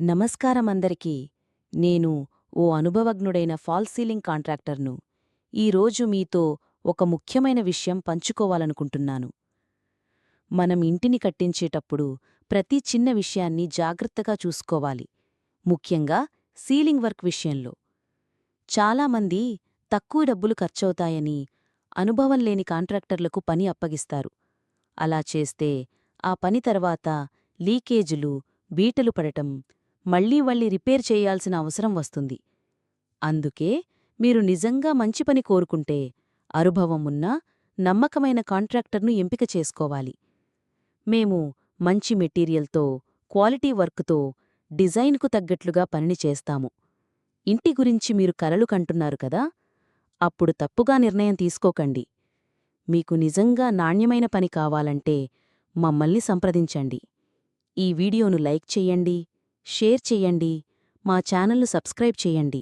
నమస్కారం అందరికీ నేను ఓ అనుభవజ్ఞుడైన ఫాల్ సీలింగ్ కాంట్రాక్టర్ను. ఈరోజు మీతో ఒక ముఖ్యమైన విషయం పంచుకోవాలనుకుంటున్నాను. మనం ఇంటిని కట్టించేటప్పుడు ప్రతి చిన్న విషయాన్ని జాగ్రత్తగా చూసుకోవాలి. ముఖ్యంగా సీలింగ్ వర్క్ విషయంలో. చాలామంది తక్కువ డబ్బులు ఖర్చవుతాయని అనుభవం లేని కాంట్రాక్టర్లకు పని అప్పగిస్తారు. అలా చేస్తే ఆ పని తర్వాత లీకేజులు బీటలు పడటం మళ్ళీ మళ్ళీ రిపేర్ చేయాల్సిన అవసరం వస్తుంది. అందుకే మీరు నిజంగా మంచి పని కోరుకుంటే అనుభవమున్న నమ్మకమైన కాంట్రాక్టర్ను ఎంపిక చేసుకోవాలి. మేము మంచి మెటీరియల్తో క్వాలిటీ వర్క్తో డిజైన్కు తగ్గట్లుగా పనిని చేస్తాము. ఇంటి గురించి మీరు కలలు కంటున్నారు కదా అప్పుడు తప్పుగా నిర్ణయం తీసుకోకండి. మీకు నిజంగా నాణ్యమైన పని కావాలంటే మమ్మల్ని సంప్రదించండి. ఈ వీడియోను లైక్ చెయ్యండి షేర్ చెయ్యండి మా ఛానల్ను సబ్స్క్రైబ్ చెయ్యండి